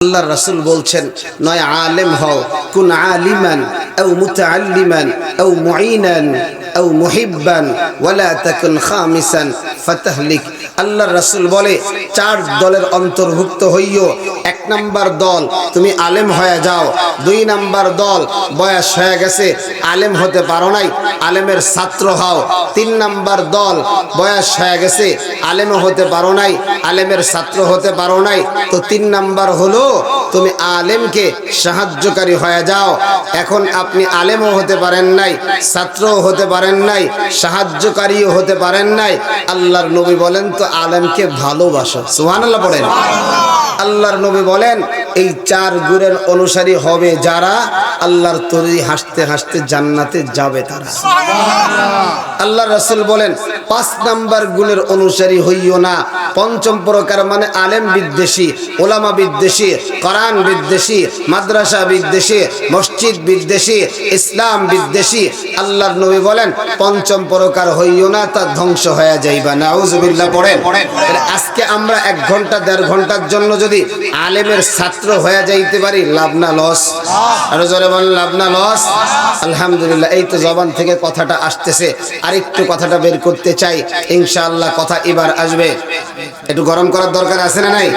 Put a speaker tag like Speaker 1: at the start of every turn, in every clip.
Speaker 1: আল্লাহ রাসূল বলছেন নয় আলেম হও কুন আলিমান আও মুতাআল্লিমান আও মুঈনান। আও মুহিব্বান ওয়ালা তাকুন খামিসান ফাতাহলিক। আল্লাহ রাসূল বলে, চার দলের অন্তর্ভুক্ত হইও। এক নাম্বার দল, তুমি আলেম হয়ে যাও। দুই নাম্বার দল, বয়স হয়ে গেছে, আলেম হতে পারো নাই, আলেমের ছাত্র হও। তিন নাম্বার দল, বয়স হয়ে গেছে, আলেমও হতে পারো নাই, আলেমের ছাত্র হতে পারো নাই। তো তিন নাম্বার হলো, তুমি আলেমকে সাহায্যকারী হয়ে যাও। এখন আপনি আলেমও হতে পারেন নাই, ছাত্রও হতে পারেন নাই সাহায্যকারীও হতে পারেন নাই। আল্লাহর নবী বলেন তো আলেমকে ভালোবাসো। সুবহানাল্লাহ পড়েন। আল্লাহর নবী বলেন এই চার গুণের অনুসারী হবে যারা আল্লাহর তরি হাসতে হাসতে জান্নাতে যাবে তারা। আল্লাহ রসুল বলেন পাঁচ নাম্বার গুণের অনুসারী হইও না। পঞ্চম প্রকার মানে আলেম বিদ্বেষী, ওলামা বিদ্বেষী করান বিদ্বেষী, মাদ্রাসা বিদ্বেষী, মসজিদ বিদ্বেষী, ইসলাম বিদ্বেষী। আল্লাহর নবী বলেন, পঞ্চম প্রকার হইও না, তা ধ্বংস হয়ে যাইবা নাউজুবিল্লাহ পড়েন। আজকে আমরা এক ঘণ্টা, দেড় ঘণ্টার জন্য যদি আলেমের ছাত্র হয়ে যাইতে পারি, লাভ না লস? আরও জোরে বলেন, লাভ না লস? আলহামদুলিল্লাহ, এই তো জবান থেকে কথাটা আসতেছে। আরেকটু কথাটা বের করতে চাই, ইনশাআল্লাহ কথা এবার আসবে। একটু গরম করার দরকার আছে না নাই?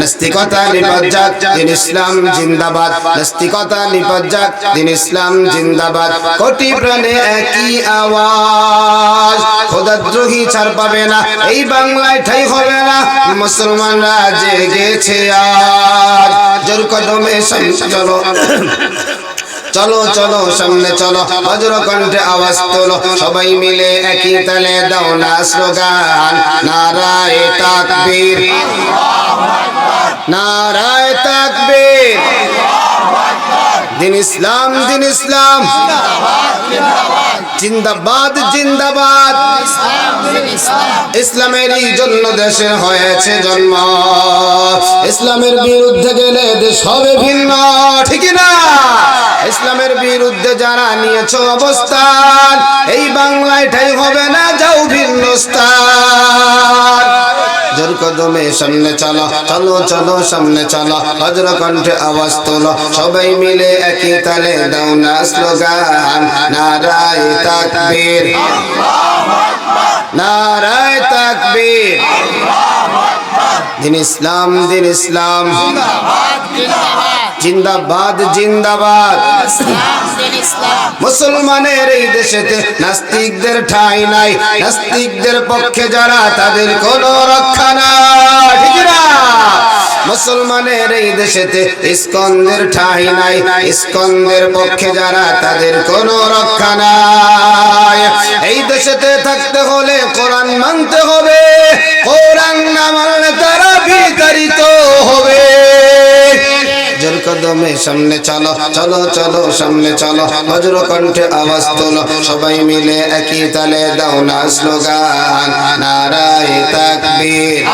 Speaker 1: নাস্তিকতা নিপজ্জাক দিন ইসলাম জিন্দাবাদ। নাস্তিকতা নিপজ্জাক দিন ইসলাম জিন্দাবাদ। কোটি প্রাণে একই আওয়াজ খোদাদ্রোহী ছাড় পাবে না, এই বাংলায় ঠাই হবে না, মুসলমানরা জেগেছে আজ। জোর কদমে চলো চলো চলো, সামনে চলো বজ্র কণ্ঠে আওয়াজ তোলো, সবাই মিলে একই তালে দাও না স্লোগান। নারায় তাকবীর। নারায় তাকবীর। দিন ইসলাম দিন ইসলাম। জিন্দাবাদ জিন্দাবাদ। ইসলামেরই জন্য দেশে হয়েছে জন্ম। ইসলামের বিরুদ্ধে গেলে দেশ হবে ভিন্ন, ঠিক না? ইসলামের বিরুদ্ধে যারা নিয়েছ অবস্থান, এই বাংলায় ঠাই হবে না, যাও ভিন্ন স্থান। জোর কদমে সামনে চলো চলো চলো, সামনে চলো বজ্র কণ্ঠে আওয়াজ তোলো। সবাই মিলে একই তালে দাও না স্লোগান, নারায় তাকবীর। নারায় তাকবীর। দিন ইসলাম দিন ইসলাম। জিন্দাবাদ জিন্দাবাদ। মুসলমানের এই দেশেতে নাস্তিকদের ঠাই নাই। নাস্তিকদের পক্ষে যারা, তাদের কোনো রক্ষা নাই। মুসলমানের এই দেশেতে ইস্কন্দের ঠাঁই নাই। ইস্কন্দের পক্ষে যারা, তাদের কোনো রক্ষা নাই। এই দেশেতে থাকতে হলে কোরআন মানতে হবে, কোরআন না মানলে তারা বিতাড়িত হবে। সামনে চলো চলো চলো, সামনে চলো, বজ্র কণ্ঠে আওয়াজ তোলো, সবাই মিলে একই তালে দাও না স্লোগান, নারায় তাকবীর।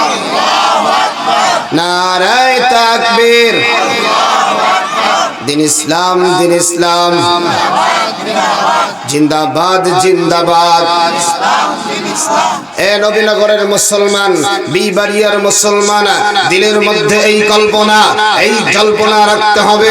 Speaker 1: নারায় তাকবীর। দিন ইসলাম দিন ইসলাম। জিন্দাবাদ জিন্দাবাদ। এ নবীনগরের মুসলমান, বিবাড়িয়ার মুসলমান, দিলের মধ্যে এই কল্পনা, এই জল্পনা রাখতে হবে।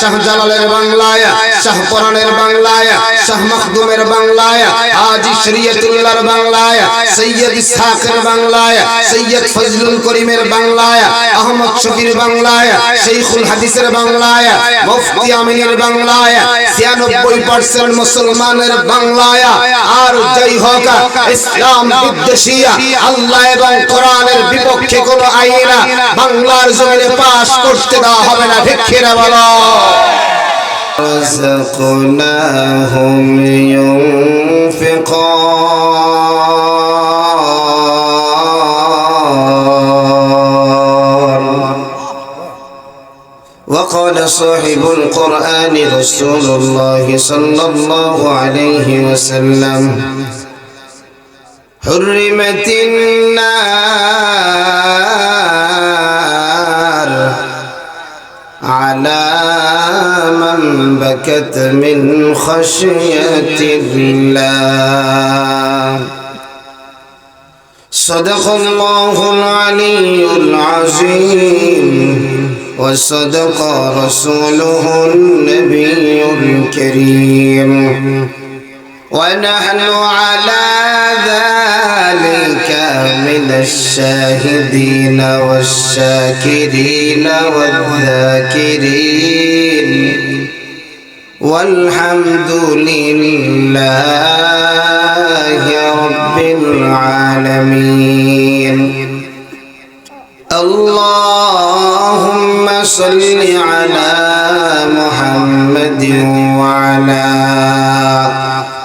Speaker 1: শাহজালালের বাংলায় শাহপরানের বাংলায়, শাহ মখদুমের বাংলায় আজি শরীয়তুল্লাহর বাংলায়, সৈয়দ ইসহাকের বাংলায়, সৈয়দ ফজলুল করিমের বাংলায়, আহমদ শফির বাংলায় শেখুল হাদিসের বাংলায়, মুফতি আমিনের বাংলায়, ছিয়ানব্বই পার্সেন্ট মুসলমানের বাংলায়। আর যাই হোক, ইসলাম বিদ্বেষী আল্লাহ এবং কোরআনের বিপক্ষে কোন আইন বাংলার জমিনে পাশ করতে দেওয়া হবে না ঠিক কিনা বলো رزقناهم ينفقون وقال صاحب القرآن رسول الله صلى الله عليه وسلم حرمت النار على من بكت من خشية الله. صدق الله العلي العظيم وصدق رسوله النبي الكريم. ونحن على ذلك من الشاهدين والشاكرين والذاكرين. والحمد لله رب العالمين. اللهم صل على محمد وعلى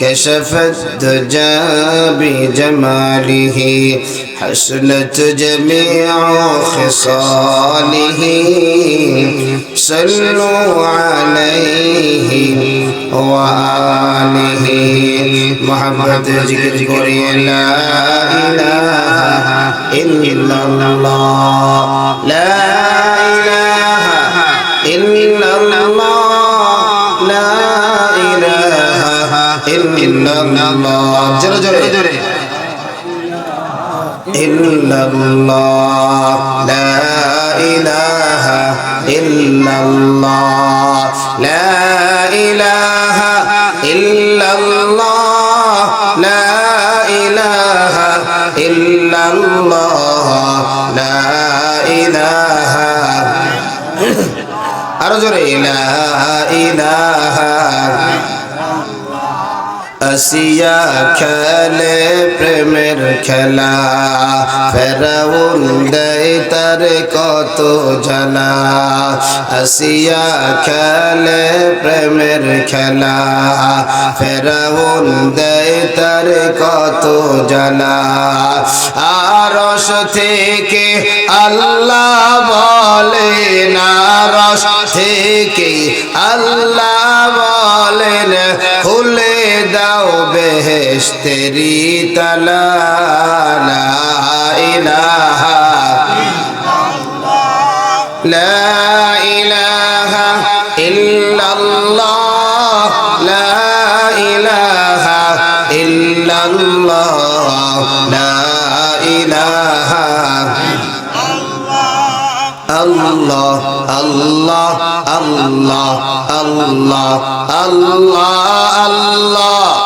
Speaker 1: كشف الدجى بجماله حسنت جميع خصاله. صلوا عليه وآله. محمد ذكر قري لا إله إلا الله. لا ইল্লাল্লাহ জোরে জোরে জোরে ইল্লাল্লাহ লা ইলাহা ইল্লাল্লাহ। লা ইলাহা ইল্লাল্লাহ। লা ইলাহা ইল্লাল্লাহ। লা ইলাহা। আরও জোরে। ইলাহা আসিয়া খেলে প্রেমের খেলা। ফেরাউন দেয় তার কত জানা আসিয়া খেলে প্রেমের খেলা। ফেরাউন দেয় তার কত জানা আরস থেকে আল্লাহ বলেন আরস থেকে আল্লাহ বলেন, খুলে দাও। বেহেশতেরি তালা লা ইলাহা লা ইলাহা ইল্লাল্লাহ লা ইলাহা ইল্লাল্লাহ লা ইলাহা আল্লাহ আল্লাহ আল্লাহ আল্লাহ আল্লাহ আল্লাহ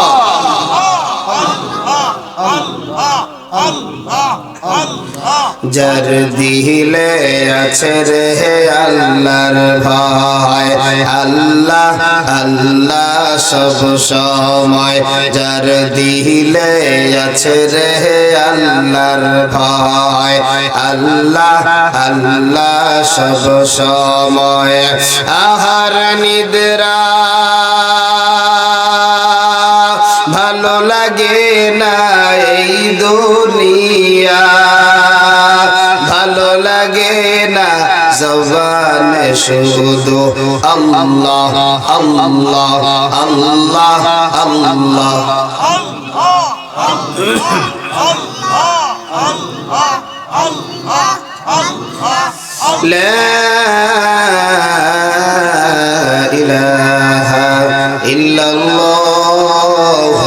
Speaker 1: যার দিলে আছে রে আল্লাহর ভয়। আল্লাহ আল্লাহ সব সময় যার দিলে আছে রে আল্লাহর ভয়। আল্লাহ আল্লাহ সব সময় আহার নিদ্রা। ভালো লাগে না এই দুনিয়া। লাগে না জবানে শুধু আল্লাহ আল্লাহ আল্লাহ আল্লাহ لا إله إلا الله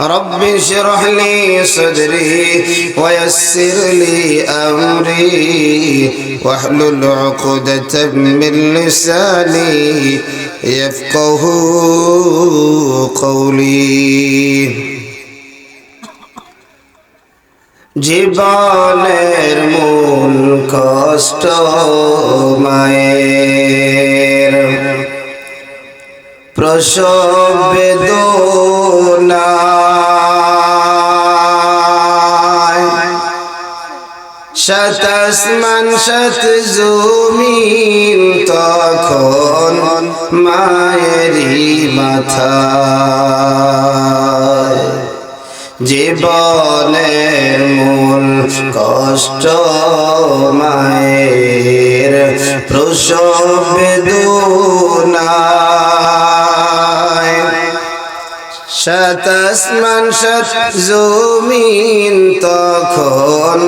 Speaker 1: رب اشرح لي صدري ويسر لي أمري واحلل عقدة من لساني يفقه قولي জীবনের মূল কষ্ট মায়ের প্রসব বেদনা। শত আসমান শত জমিন তখন মায়েরই মাথা জীবনের মূল কষ্ট মায়ের প্রসব বেদনায় শত আসমান শত জমিন তখন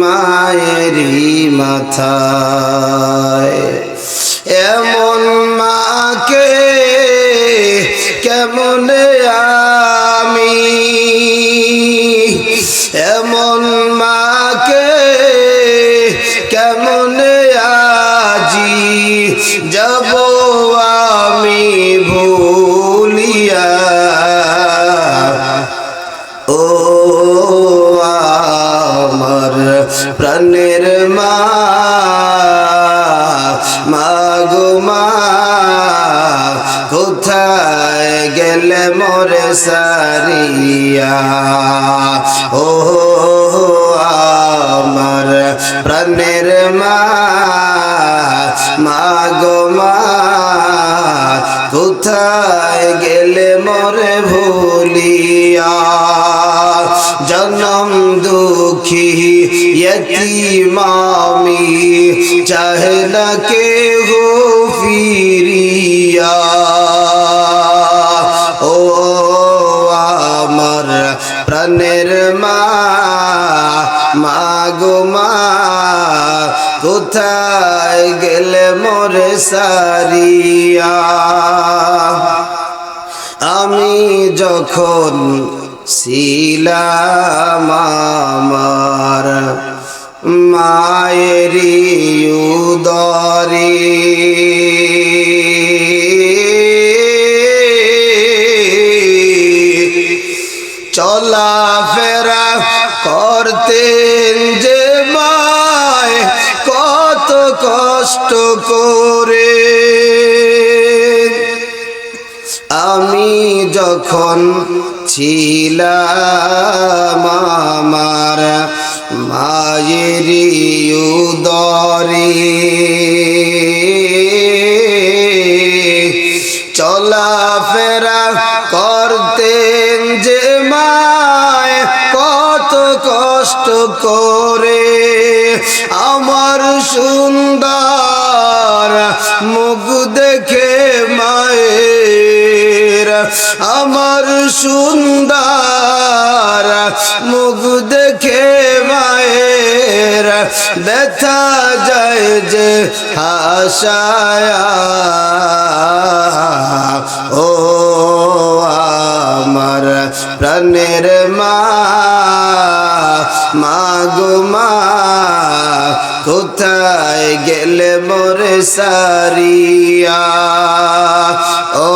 Speaker 1: মায়েরই মাথায়। এমন মাকে কেমন আমি? এমন মাকে কেমন আজি? যাব আমি ভুলিয়া। ও আমার প্রাণের মা মা কোথায় গেলে মোরে সারিয়া? ও আমার প্রাণের মা মা গো মা, কোথায় গেলে মরে ভুলিয়া? জনম দুঃখী ইয়তি মামি, চাহ না প্রাণের মা মাগো মা কোথায় গেলে মোরে সারিয়া? আমি যখন ছিলাম আমার মায়েরি উদরে করতেন যে মায় কত কষ্ট করে। আমি যখন ছিলাম আমার মায়ের উদরে করে আমার সুন্দর মুখ দেখে মায়ের। আমার সুন্দর মুখ দেখে ব্যথা যায় যে হাসায়া। ও আমার প্রাণের মা মাগো মা, কোথায় গেলে মোরে সারিয়া? ও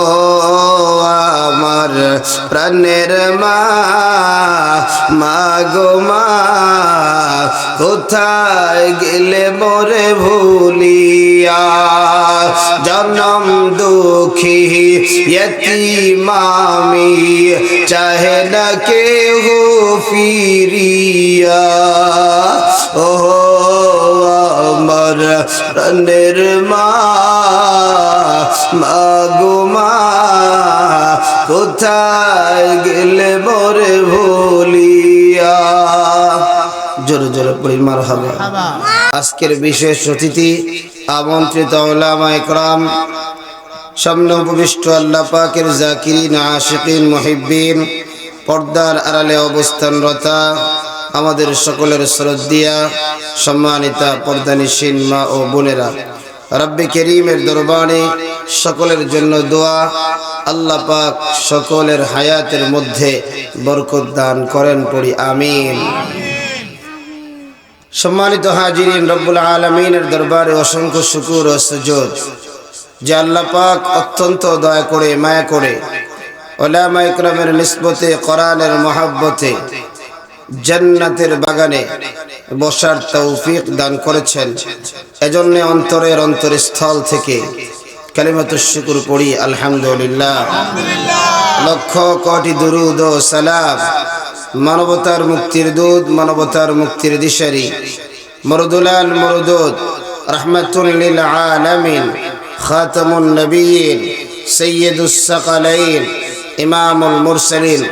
Speaker 1: আমার প্রাণের মা মাগো মা, কোথায় যায় গেলে মোরে ভুলিয়া? জনম দুঃখী মামি চাহে না কে হো ফিরিয়া? ও আমার রনের মা মাগো কোথায় গেলে মোরে ভুল জোরে জোরে পড়ি মার হবে আজকের বিশেষ অতিথি, আমন্ত্রিত ওলামা একরাম, সামনে উপবিষ্ট আল্লাহ পাকের জাকিরিন, আশিকিন, মুহিব্বিন, পর্দার আড়ালে অবস্থানরতা আমাদের সকলের শ্রদ্ধিয়া সম্মানিতা পর্দানিসীন মা ও বোনেরা। রব্বি করিমের দরবারে সকলের জন্য দোয়া, আল্লাহ পাক সকলের হায়াতের মধ্যে বরকত দান করেন পড়ি, আমিন। সম্মানিত হাজিরিন রব্বুল আলমিনের দরবারে অসংখ্য শুকুর ও সুযোগ যে আল্লাহ পাক অত্যন্ত দয়া করে, মায়া করে, ওলামা ইকরামের নিসবতে, কোরআনের মহাব্বতে, জান্নাতের বাগানে বসার তৌফিক দান করেছেন। এজন্য অন্তরের অন্তরস্থল থেকে কালিমাত শুকুর পড়ি, আলহামদুলিল্লাহ। লক্ষ কোটি দুরুদ ও সালাম মানবতার মুক্তির দুধ, মানবতার মুক্তির দিশারি। মরদুলাল মরদুদ রহমতুল্লিল আলামিন, খাতামুন নবীন, সৈয়দুস সাকালাইন, ইমামুল মুরসালিন।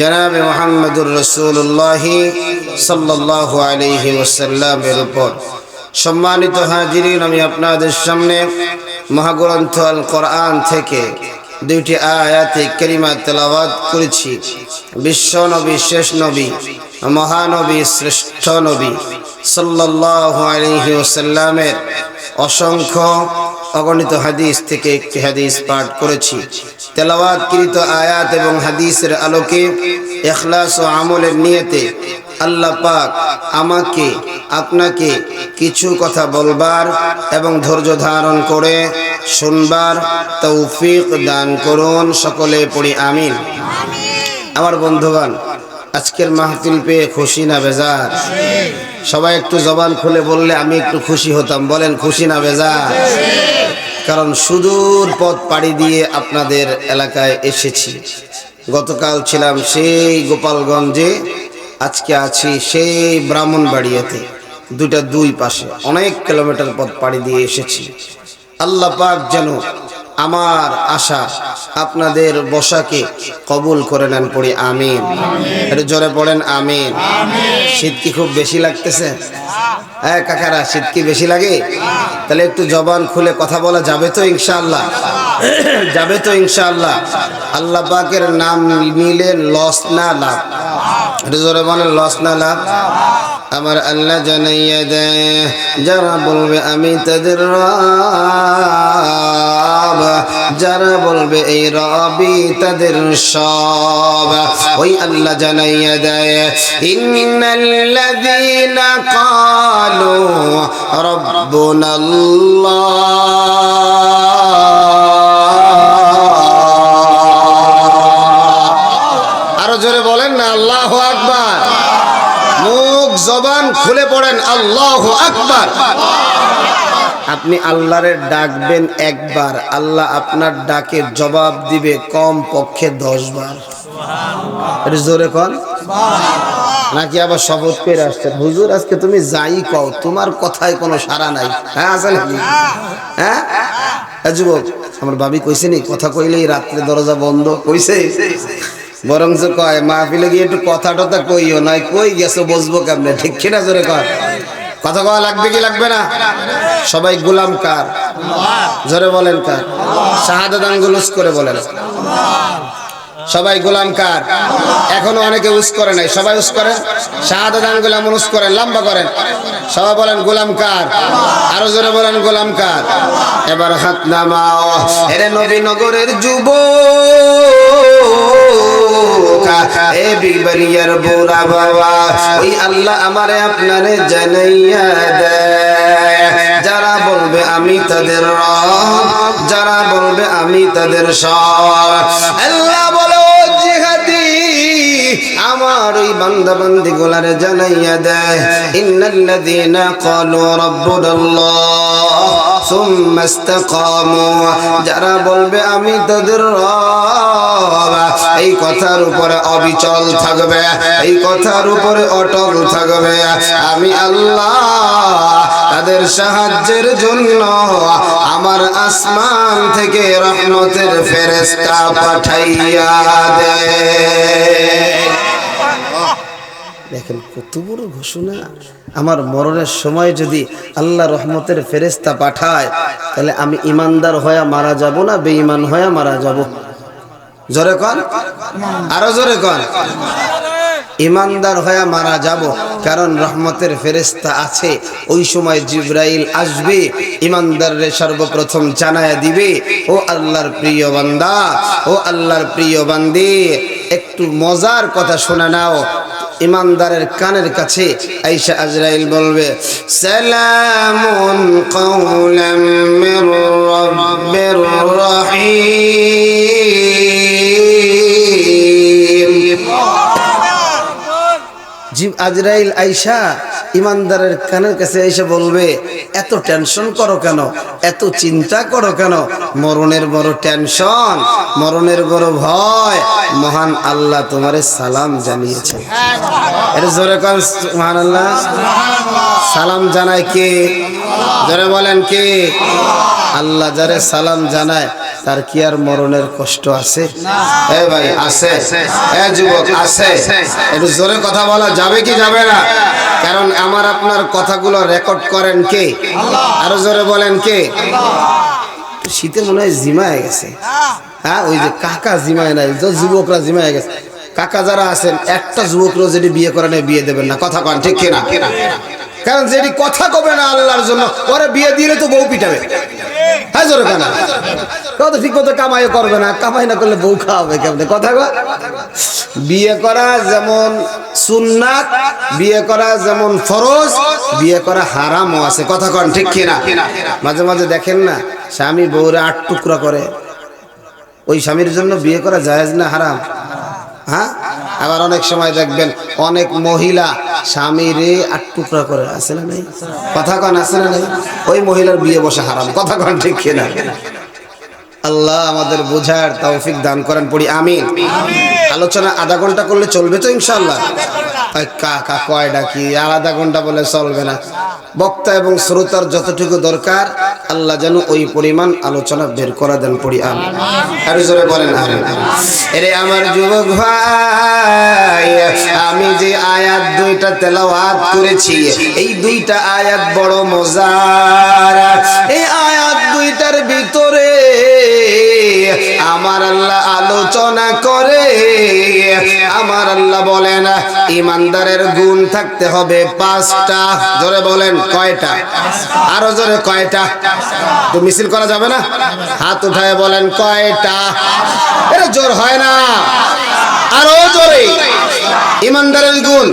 Speaker 1: জনাবে মোহাম্মদুর রসুল্লাহ সাল্লাহ আলহি ওসাল্লামের উপর। সম্মানিত হাজিরিন, আমি আপনাদের সামনে মহাগ্রন্থ আল কোরআন থেকে দুইটি আয়াতে করিমা তেলাওয়াত করেছি। বিশ্ব নবী, শেষ নবী, মহানবী, শ্রেষ্ঠ নবী ওসাল্লামের অসংখ্য অগণিত হাদিস থেকে একটি হাদিস পাঠ করেছি। তেলাওয়াতকৃত আয়াত এবং হাদিসের আলোকে এখলাস ও আমলের নিয়তে আল্লাহ পাক আমাকে, আপনাকে কিছু কথা বলবার এবং ধৈর্য ধারণ করে শুনবার তৌফিক দান করুন সকলে পড়ি আমিন। আমার বন্ধুগণ, আজকের মাহফিল পেয়ে খুশি না বেজার? সবাই একটু জবান খুলে বললে আমি একটু খুশি হতাম, বলেন খুশি না বেজার? কারণ সুদূর পথ পাড়ি দিয়ে আপনাদের এলাকায় এসেছি। গতকাল ছিলাম সেই গোপালগঞ্জে আজকে আছি সেই ব্রাহ্মণ ব্রাহ্মণবাড়িয়াতে দুটা দুই পাশে, অনেক কিলোমিটার পথ পাড়ি দিয়ে এসেছি। আল্লাহ পাক যেন আমার আশা আপনাদের বসাকে কবুল করে নেন পড়ি, আমিন। একটু জোরে পড়েন, আমিন। শীত কি খুব বেশি লাগতেছে? হ্যাঁ কাকারা, শীত কি বেশি লাগে? তাহলে একটু জবান খুলে কথা বলা যাবে তো ইনশাআল্লাহ? যাবে তো ইনশাআল্লাহ? আল্লাহ পাকের নাম নিলে লস না লাভ। জোরে লস না আমার আল্লাহ জানাইয়া দেয়, যারা বলবে আমি তাদের রব, যারা বলবে এই রবি তাদের সব। ওই আল্লাহ জানাইয়া দেয়, ইন্নাল্লাযীনা ক্বালু রাব্বুনা আল্লাহু আকবার। মুখ, জবান খুলে পড়েন, আল্লাহ আকবার। আপনি আল্লাহরে ডাকবেন একবার, আল্লাহ আপনার ডাকে জবাব দিবে কম পক্ষে দশ বার জোরে কন। নাকি আবার শপথ করে আসছেন? হুজুর, আজকে তুমি যাই কও, তোমার কথায় কোনো সারা নাই। হ্যাঁ আছে নাকি? হ্যাঁ? যুবক, আমার ভাবি কইছে নি, কথা কইলেই রাত্রে দরজা বন্ধ। কইছে? বরং যে কয়, মাহফিলে গিয়ে একটু কথা টথা কইও নাই কই গেছো, বসবো কেমনে? ঠিক কিনা জোরে কয়? কথা কওয়া লাগবে কি লাগবে না? সবাই গোলাম কার? জোরে বলেন কার? শাহাদাত আঙ্গুলুস করে বলেন। সবাই গোলাম কার? এখনও অনেকে উস করে নাই। সবাই উস করেন শাহাদাত আঙ্গুল এমন উস করেন লম্বা করেন। সবাই বলেন, গোলাম কার? আরও জোরে বলেন, গোলাম কার? এবার হাত নামাও। এরে নবীনগরের যুবক এ বিবারিয়ার বুড়া বাবা, ওই আল্লাহ আমারে আপনারে জানাইয়া দেয়। যারা বলবে আমি তাদের রব, যারা বলবে আমি তাদের সব। আল্লাহ বলো জিহাদি, আমার ওই বান্দা বান্দি গোলারে জানাইয়া দেয়। ইন্নাল্লাযীনা ক্বালু রাব্বুনাল্লাহ। যারা বলবে, আমি তাদের রব। এই কথার উপরে অবিচল থাকবে, এই কথার উপরে অটল থাকবে। আমি আল্লাহ তাদের সাহায্যের জন্য আমার আসমান থেকে রহমতের ফেরেস্তা পাঠাইয়া দে। দেখেন, কত বড় ঘোষণা। আমার মরণের সময় যদি আল্লাহ রহমতের ফেরেস্তা পাঠায়, তাহলে আমি ইমানদার হয়ে মারা যাব না, বেঈমান হয়ে মারা যাব? জোরে কন? আরও জোরে কন। ইমানদার হয়ে মারা যাব, কারণ রহমতের ফেরেস্তা আছে। ওই সময় জিব্রাইল আসবে ইমানদাররে সর্বপ্রথম জানায়া দিবে, ও আল্লাহর প্রিয় বান্দা, ও আল্লাহর প্রিয় বান্দি একটু মজার কথা শোনা নাও। ইমানদারের কানের কাছে আইসা আজরাইল বলবে সালামুন কওলাম মির রাব্বির রহিম। জিব আজরাইল আইসা ইমানদারের কানের কাছে এসে বলবে, এত টেনশন করো কেন? এত চিন্তা করো কেন? মরণের বড় টেনশন মরণের বড় ভয়। মহান আল্লাহ তোমারে সালাম জানিয়েছে। এটা জোরে কর মহান আল্লাহ সালাম জানায় কে? জোরে বলেন কে? আল্লাহ যারে সালাম জানায়, তার কি আর মরণের কষ্ট আছে? এ ভাই, আছে। এ যুবক, আছে। একটু জোরে কথা বলা যাবে কি যাবে না? কারণ আমার আপনার কথাগুলো রেকর্ড করেন কে? আরও জোরে বলেন কে? শীতে মনে হয় জিমায় গেছে। হ্যাঁ ওই যে কাকা জিমায় নাই যুবকরা জিমায় গেছে। কাকা যারা আছেন, একটা যুবকরা যেটি বিয়ে করে নেয়, বিয়ে দেবেন না। কথা কন, ঠিক কিনা? কারণ যেটি কথা কবে না আল্লাহর জন্য, ওরা বিয়ে দিলে তো বউ পিটাবে। হ্যাঁ জোরে কেনা। কত ঠিক মতো কামাই করবে না, কামাই না করলে বউ খাওয়াবে কেমনে? কথা বিয়ে করা যেমন সুন্নাত, বিয়ে করা যেমন ফরজ, বিয়ে করা হারামও আছে। কথা কন, ঠিক কিনা? মাঝে মাঝে দেখেন না, স্বামী বউরে আট টুকরা করে। ওই স্বামীর জন্য বিয়ে করা জায়েজ না হারাম? হ্যাঁ? আবার অনেক সময় দেখবেন, অনেক মহিলা স্বামীরে আট টুকরা করে। আছে না নাই? কথা কন, আছে না নাই? ওই মহিলার বিয়ে বসে হারাম। কথা কন, ঠিক কিনা? আল্লাহ আমাদের বোঝার তৌফিক দান করেন পড়ি, আমিন। আলোচনা আধা ঘণ্টা করলে চলবে তো ইনশাল্লাহ কাকা আর ঘণ্টা বলে চলবে না। বক্তা এবং শ্রোতার যতটুকু দরকার, আল্লাহ যেন ওই পরিমাণ আলোচনা বের দেন পড়ি, আমিন। আর জোরে বলেন, আমিন। এরে আমার যুবক ভাই, আমি যে আয়াত দুইটা তেলাওয়াত করেছি, এই দুইটা আয়াত বড় মজার। এই আয়াত আলোচনা করে, আমার আল্লাহ বলেন, ইমানদারের গুণ থাকতে হবে পাঁচটা। জোরে বলেন, কয়টা? আরও জোরে, কয়টা? তো মিছিল করা যাবে না? হাত উঠায় বলেন, কয়টা? এটা জোর হয় না। আরও জোরে। ইমানদারের গুণ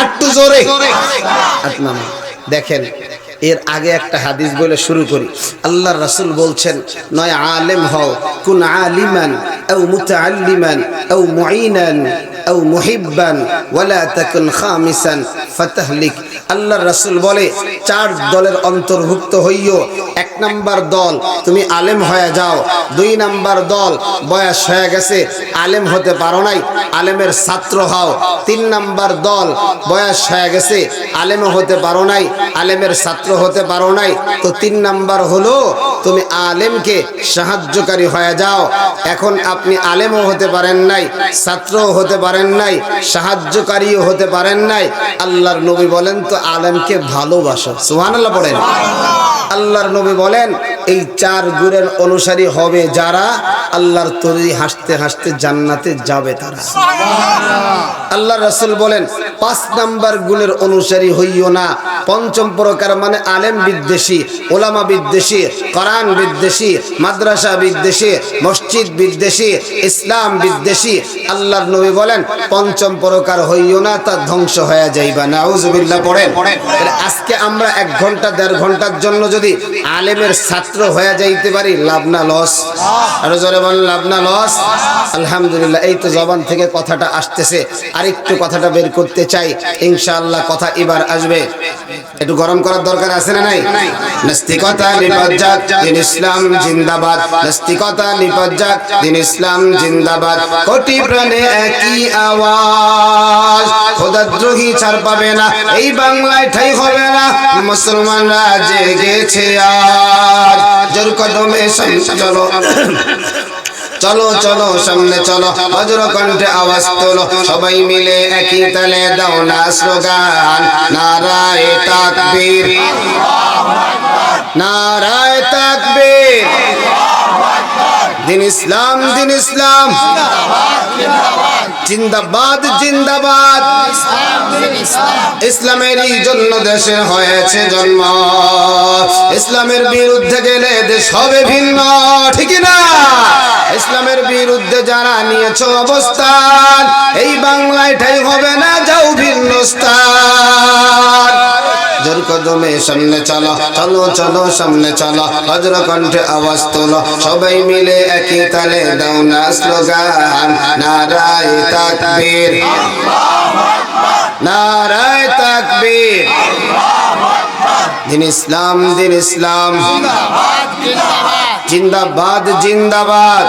Speaker 1: আটটু জোরে। দেখেন এর আগে একটা হাদিস বলে শুরু করি। আল্লাহ রাসুল বলছেন, নয় আলেম হও, কোন আলিমান আও মুহিব্বান, ওয়ালা তাকুন খামিসান, ফাতাহলিক। আল্লাহ রাসূল বলে, চার দলের অন্তর্ভুক্ত হইও। এক নাম্বার দল, তুমি আলেম হয়ে যাও। দুই নাম্বার দল, বয়স হয়ে গেছে, আলেম হতে পারো নাই, আলেমের ছাত্র হও। তিন নাম্বার দল, বয়স হয়ে গেছে আলেম হতে পারো নাই, আলেমের ছাত্র হতে পারো নাই। তো তিন নাম্বার হলো, তুমি আলেমকে সাহায্যকারী হয়ে যাও। এখন আপনি আলেমও হতে পারেন নাই, ছাত্রও হতে পারেন নাই, সাহায্যকারীও হতে পারেন নাই। আল্লাহর নবী বলেন, তো আলেমকে ভালোবাসো। সুহান আল্লাহ পড়েন। আল্লাহর নবী বলেন, এই চার গুণের অনুসারী হবে যারা আল্লাহর তরি হাসতে হাসতে জান্নাতে যাবে তারা। আল্লাহ রাসূল বলেন, পাঁচ নাম্বার গুণের অনুসারী হইও না। পঞ্চম প্রকার মানে আলেম বিদ্বেষী, ওলামা বিদ্বেষী, কোরআন বিদ্বেষী, মাদ্রাসা বিদ্বেষী, মসজিদ বিদ্বেষী, ইসলাম বিদ্বেষী। আল্লাহর নবী বলেন, পঞ্চম প্রকার হইও না, তা ধ্বংস হয়ে যাইবা নাউজুবিল্লাহ পড়েন। আজকে আমরা এক ঘণ্টা, দেড় ঘণ্টার জন্য যদি আলেমের ছাত্র হয়ে যাইতে পারি, লাভ না লস? আরও জোরে বলেন, লাভ না লস? আলহামদুলিল্লাহ, এই তো জবান থেকে কথাটা আসতেছে। আরেকটু কথাটা বের করতে চাই। ইনশাআল্লাহ কথা এবার আসবে। একটু গরম করার দরকার আছে না নাই? নাস্তিকতা নিপজ্জাক দিন ইসলাম জিন্দাবাদ। নাস্তিকতা নিপজ্জাক দিন ইসলাম জিন্দাবাদ। কোটি প্রাণে একই আওয়াজ। খোদাদ্রোহী ছাড় পাবে না। এই বাংলায় ঠাই হবে না। মুসলমানরা জেগেছে আজ। জোর কদমে চলো চলো চলো, সামনে চলো বজ্র কণ্ঠে আওয়াজ তোলো, সবাই মিলে একই তালে দাও না স্লোগান। নারায় তাকবীর। নারায় তাকবীর। দিন ইসলাম দিন ইসলাম। জিন্দাবাদ জিন্দাবাদ। ইসলামের এই জন্য দেশের হয়েছে জন্ম। ইসলামের বিরুদ্ধে গেলে দেশ হবে ভিন্ন, ঠিক না? ইসলামের বিরুদ্ধে যারা নিয়েছ অবস্থান, এই বাংলায় ঠাই হবে না, যাও ভিন্ন স্থান। জোর কদমে সামনে চলো চলো চলো, সামনে চলো বজ্র কণ্ঠে আওয়াজ তোলো। সবাই মিলে একই তালে দাও না স্লোগান, নারায় তাকবীর। নারায় তাকবীর। দিন ইসলাম দিন ইসলাম। জিন্দাবাদ জিন্দাবাদ।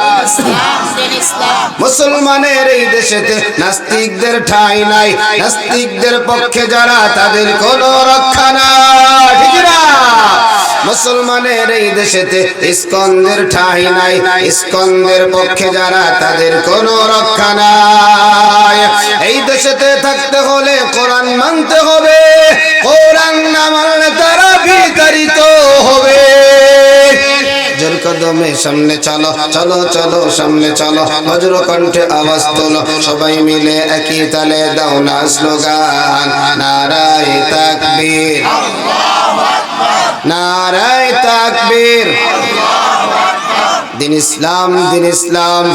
Speaker 1: মুসলমানের এই দেশেতে নাস্তিকদের ঠাই নাই। নাস্তিকদের পক্ষে যারা তাদের কোনো রক্ষা নাই। ঠিক না? মুসলমানের এই দেশেতে ইস্কন্দের ঠাই নাই। ইস্কন্দের পক্ষে যারা তাদের কোনো রক্ষা নাই। এই দেশেতে থাকতে হলে কোরআন মানতে হবে। কোরআন কদমে সামনে চলো চলো চলো, সামনে চলো। বজ্র কণ্ঠে আওয়াজ তোলো, সবাই মিলে একই তালে দাও না স্লোগান। নারায় তাকবীর। নারায় তাকবীর। দিন ইসলাম দিন ইসলাম।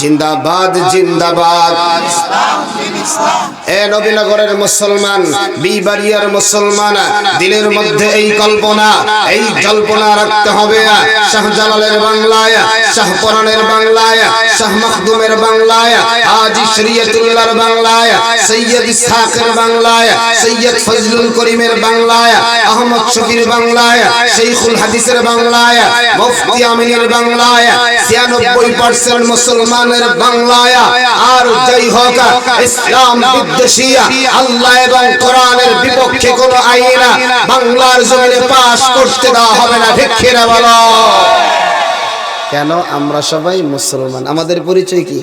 Speaker 1: জিন্দাবাদ জিন্দাবাদ। নবীনগরের মুসলমান, বিবাড়িয়ার মুসলমান, দিলের মধ্যে এই কল্পনা এই কল্পনা রাখতে হবে। শাহজালালের বাংলায় শাহপরানের বাংলায়, শাহ বাংলায় আজি বাংলায়, সৈয়দ বাংলায়, সৈয়দ ফজলুল করিমের বাংলায়, আহমদ শফির বাংলায় শেখুল হাদিসের বাংলায় মুফতি আমিনের বাংলায়, ছিয়ানব্বই পার্সেন্ট মুসলমানের বাংলায়। আর যাই হোক, ইসলাম বিদ্বেষী, আল্লাহ এবং কোরআনের বিপক্ষে কোন আইন বাংলার জমিনে পাশ করতে দেওয়া হবে না। ভিক্ষেরা বলো? কেন আমরা সবাই মুসলমান? আমাদের পরিচয় কি?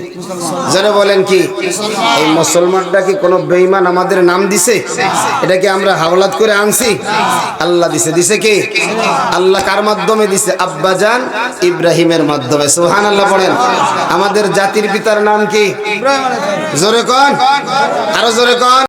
Speaker 1: যারা বলেন কি, এই মুসলমানটা কি কোনো বেঈমান আমাদের নাম দিছে? এটা কি আমরা হাওলাত করে আনছি? আল্লাহ দিছে। দিছে কি? আল্লাহ কার মাধ্যমে দিছে? আব্বাজান ইব্রাহিমের মাধ্যমে। সুহান আল্লাহ বলেন। আমাদের জাতির পিতার নাম কি? জোরে কন। আরও জোরে কন।